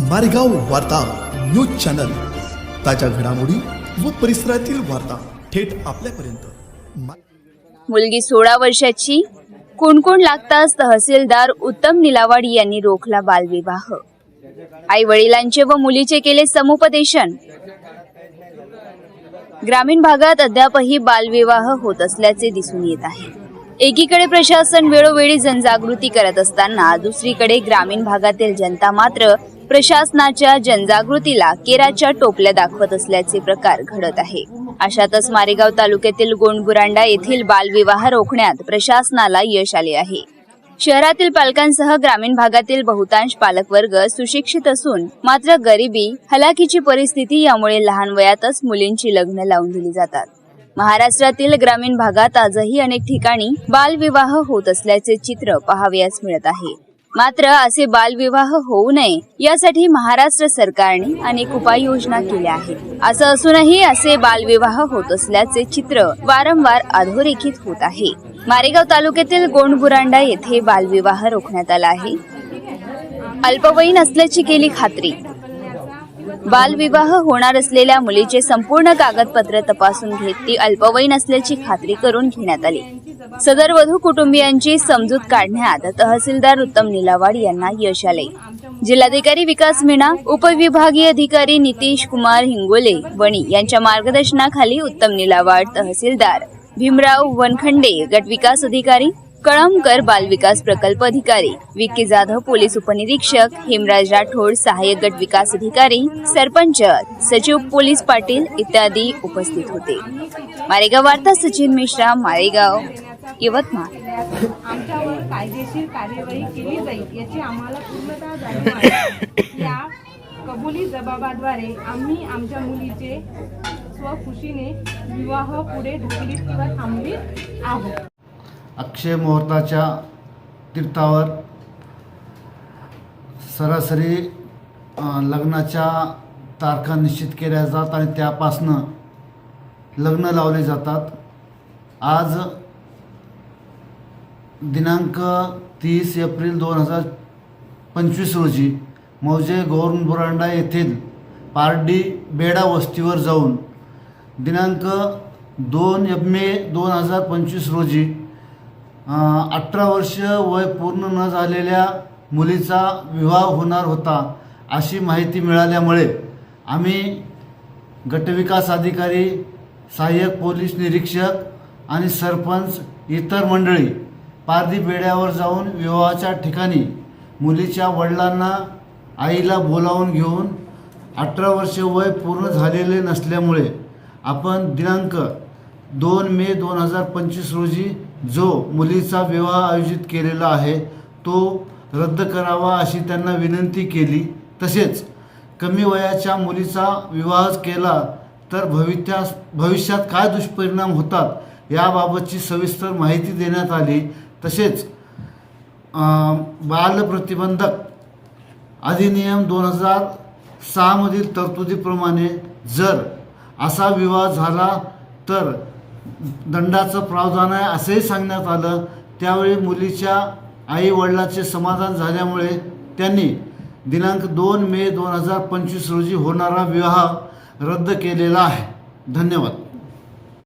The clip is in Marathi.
मारेगाव वार्ता न्यूज चॅनल. ताज्या घडामोडी व परिसरातील वार्ता थेट आपल्यापर्यंत. मुलगी सोळा वर्षाची कोण कोण लागताच तहसीलदार उत्तम निलावाडी यांनी रोखला बालविवाह. आई वडिलांचे व मुलीचे केले समुपदेशन. ग्रामीण भागात अद्यापही बालविवाह होत असल्याचे दिसून येत आहे. एकीकडे प्रशासन वेळोवेळी जनजागृती करत असताना दुसरीकडे ग्रामीण भागातील जनता मात्र प्रशासनाच्या जनजागृतीला केराच्या टोपल्या दाखवत असल्याचे प्रकार घडत आहे. अशातच मारेगाव तालुक्यातील गोंडबुरांडा येथील बालविवाह रोखण्यात प्रशासनाला यश आले आहे. शहरातील पालकांसह ग्रामीण भागातील बहुतांश पालकवर्ग सुशिक्षित असून मात्र गरिबी हलाखीची परिस्थिती यामुळे लहान वयातच मुलींची लग्न लावून दिली जातात. महाराष्ट्रातील ग्रामीण भागात आजही अनेक ठिकाणी बालविवाह होत असल्याचे चित्र पाहावयास मिळत आहे. मात्र असे बालविवाह होऊ नये यासाठी महाराष्ट्र सरकारने अनेक उपाययोजना केल्या आहेत. असं असूनही असे बालविवाह होत असल्याचे चित्र वारंवार अधोरेखित होत आहे. मारेगाव तालुक्यातील गोंडबुरांडा येथे बालविवाह रोखण्यात आला आहे. अल्पवयीन असल्याची केली खात्री. बालविवाह होणार असलेल्या मुलीचे संपूर्ण कागदपत्र तपासून घेत ती अल्पवयीन असल्याची खात्री करून घेण्यात आली. सदर वधू कुटुंबियांची समजूत काढण्यात तहसीलदार उत्तम निलावाड यांना यश आले. जिल्हाधिकारी विकास मीणा उपविभागीय अधिकारी नितीश कुमार हिंगोले वणी यांच्या मार्गदर्शनाखाली उत्तम निलावाड तहसीलदार भीमराव वनखंडे गटविकास अधिकारी कळमकर बालविकास प्रकल्प अधिकारी विक्की जाधव पोलीस उपनिरीक्षक हेमराज राठोड सहाय्यक गट विकास अधिकारी सरपंच सचिव पोलीस पाटील इत्यादी उपस्थित होते. मारेगाव वार्ता सचिन मिश्रा मारेगाव यवतमाळ. आमच्यावर कायदेशीर कार्यवाही केली जाईल याची आम्हाला पूर्णतः जाणीव आहे. या कबुली जबाबाद्वारे आम्ही आमच्या मुलीचे स्वखुशीने विवाह पुढे ढकलीत किंवा थांबवीत आहोत. अक्षय मुहूर्ताच्या तीर्थावर सरासरी लग्नाच्या तारखा निश्चित केल्या जातात आणि त्यापासनं लग्न लावले जातात. आज दिनांक तीस एप्रिल दोन हजार पंचवीस रोजी मौजे गौरनबुरांडा येथील पारडी बेडा वस्तीवर जाऊन दिनांक दोन मे दोन हजार पंचवीस रोजी अठरा वर्ष वय पूर्ण न झालेल्या मुलीचा विवाह होणार होता अशी माहिती मिळाल्यामुळे आम्ही गटविकास अधिकारी सहाय्यक पोलीस निरीक्षक आणि सरपंच इतर मंडळी पारधी बेड्यावर जाऊन विवाहाच्या ठिकाणी मुलीच्या वडिलांना आईला बोलावून घेऊन अठरा वर्ष वय पूर्ण झालेले नसल्यामुळे आपण दिनांक दोन मे दोन हजार पंचवीस रोजी जो मुलीचा विवाह आयोजित केलेला आहे तो रद्द करावा अशी त्यांना विनंती केली. तसेच कमी वयाच्या मुलीचा विवाह केला तर भवित्यास भविष्यात काय दुष्परिणाम होतात याबाबतची सविस्तर माहिती देण्यात आली. तसेच बालप्रतिबंधक बाल प्रतिबंधक अधिनियम दोन हजार सहामधील तरतुदीप्रमाणे जर असा विवाह झाला तर दंडाचं प्रावधान आहे असंही सांगण्यात आलं. त्यावेळी मुलीच्या आई वडिलाचे समाधान झाल्यामुळे त्यांनी दिनांक दोन मे दोन हजार पंचवीस रोजी होणारा विवाह रद्द केलेला आहे. धन्यवाद.